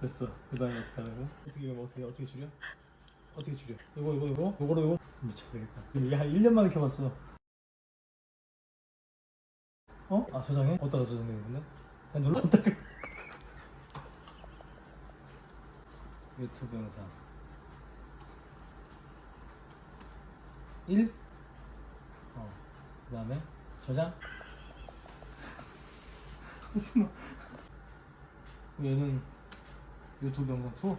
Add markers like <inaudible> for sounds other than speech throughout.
됐어. 그 다음에 어떻게 하는 거야? 어떻게 이거 어떻게 어떻게 줄여? 어떻게 줄여? 이거 이거 이거 이거로 이거 미쳐버리겠다. 한 1년 만에 켜봤어. 어? 아 저장해? 어디다가 저장해 근데? 그냥 눌러 어디다가 <laughs> 유튜브 영상 1? 어. 그 다음에 저장? <laughs> 무슨 말 얘는 유튜브 영상 2? 오씨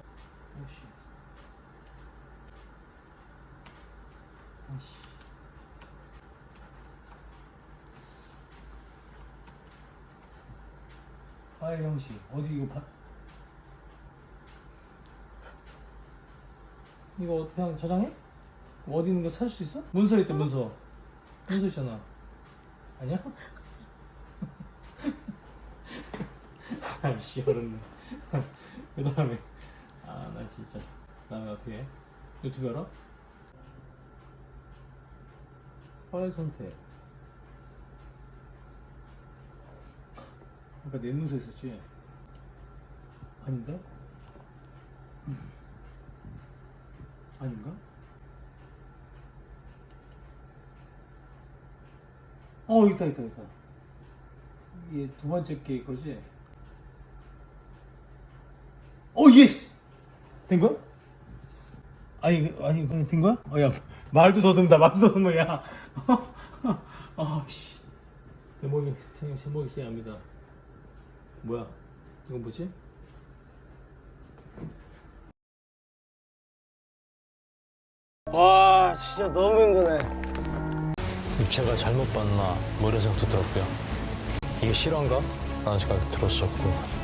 아씨 파일 형식 어디 이거 봐 이거 어떻게 하면 저장해? 어디 있는 거 찾을 수 있어? 문서 있대 문서 문서 있잖아 아니야? <laughs> 아이씨 어렵네 그 다음에 아 나 진짜 그 다음에 어떻게 해? 유튜브 열어? 파일 선택 아까 내 문서 있었지? 아닌데? 아닌가? 어 있다 있다 있다 이게 두 번째 게 이거지? 어 예스! 된 거야? 아니 아니 이거 된 거야? 어야 말도 더듬다 말도 더듬어 야 <laughs> 아씨 내 몸이 제, 제 몸이 쎄합니다 뭐야 이건 뭐지? 와 진짜 너무 힘드네 제가 잘못 봤나 뭐 이런 생각도 들었고요 이게 실화인가? 라는 생각이 들었었고